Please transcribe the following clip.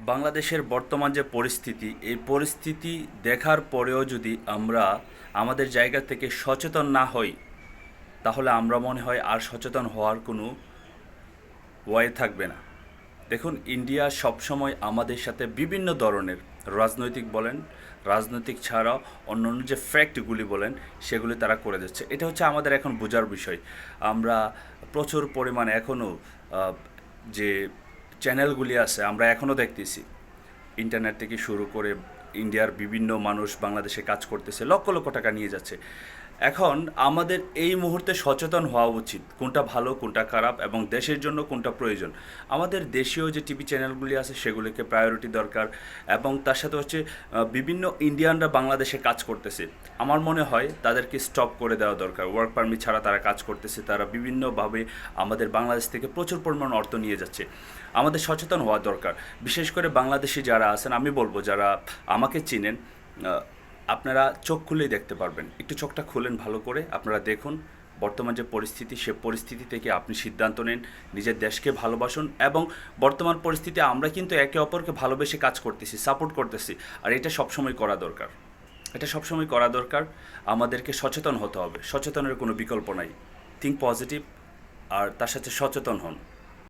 বাংলাদেশের বর্তমান যে পরিস্থিতি, এই পরিস্থিতি দেখার পরেও যদি আমরা আমাদের জায়গা থেকে সচেতন না হই, তাহলে আমরা মনে হয় আর সচেতন হওয়ার কোনো ওয়ে থাকবে না। দেখুন, ইন্ডিয়া সবসময় আমাদের সাথে বিভিন্ন ধরনের রাজনৈতিক বলেন, রাজনৈতিক ছাড়াও অন্য অন্য যে ফ্যাক্টগুলি বলেন, সেগুলি তারা করে যাচ্ছে। এটা হচ্ছে আমাদের এখন বোঝার বিষয়। আমরা প্রচুর পরিমাণে এখনও যে চ্যানেলগুলি আছে আমরা এখনও দেখতেছি। ইন্টারনেট থেকে শুরু করে ইন্ডিয়ার বিভিন্ন মানুষ বাংলাদেশে কাজ করতেছে, লক্ষ লক্ষ টাকা নিয়ে যাচ্ছে। এখন আমাদের এই মুহূর্তে সচেতন হওয়া উচিত, কোনটা ভালো, কোনটা খারাপ এবং দেশের জন্য কোনটা প্রয়োজন। আমাদের দেশীয় যে টিভি চ্যানেলগুলি আছে, সেগুলিকে প্রায়োরিটি দরকার এবং তার সাথে হচ্ছে বিভিন্ন ইন্ডিয়ানরা বাংলাদেশে কাজ করতেছে। আমার মনে হয় তাদেরকে স্টপ করে দেওয়া দরকার। ওয়ার্ক পারমিট ছাড়া তারা কাজ করতেছে, তারা বিভিন্নভাবে আমাদের বাংলাদেশ থেকে প্রচুর পরিমাণ অর্থ নিয়ে যাচ্ছে। আমাদের সচেতন হওয়া দরকার। বিশেষ করে বাংলাদেশি যারা আছেন, আমি বলব যারা আমাকে চিনেন আহ, আপনারা চোখ খুলেই দেখতে পারবেন। একটু চোখটা খুলেন ভালো করে আপনারা দেখুন বর্তমান যে পরিস্থিতি সে পরিস্থিতি থেকে আপনি সিদ্ধান্ত নেন নিজের দেশকে ভালোবাসুন এবং বর্তমান পরিস্থিতি আমরা কিন্তু একে অপরকে ভালোবেসে কাজ করতেছি সাপোর্ট করতেছি। আর এটা সবসময় করা দরকার। এটা সবসময় করা দরকার আমাদেরকে সচেতন হতে হবে। সচেতনের কোনো বিকল্প নাই। থিঙ্ক পজিটিভ আর তার সাথে সচেতন হন।